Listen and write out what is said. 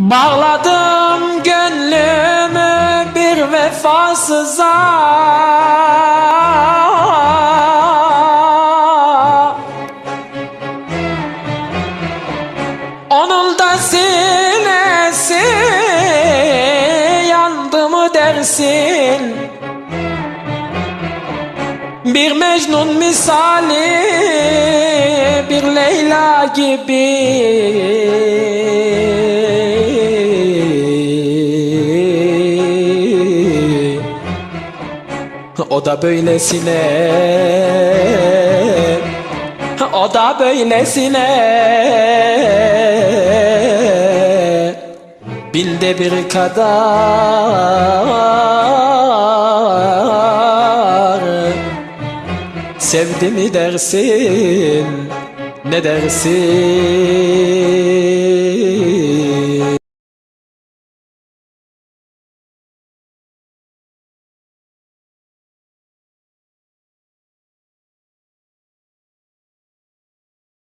Bağladım gönlümü bir vefasıza. Onun da sinesi yandı mı dersin? Bir Mecnun misali bir Leyla gibi O da böylesine. O da böylesine. Binde bir kadar. Sevdi mi dersin Ne dersin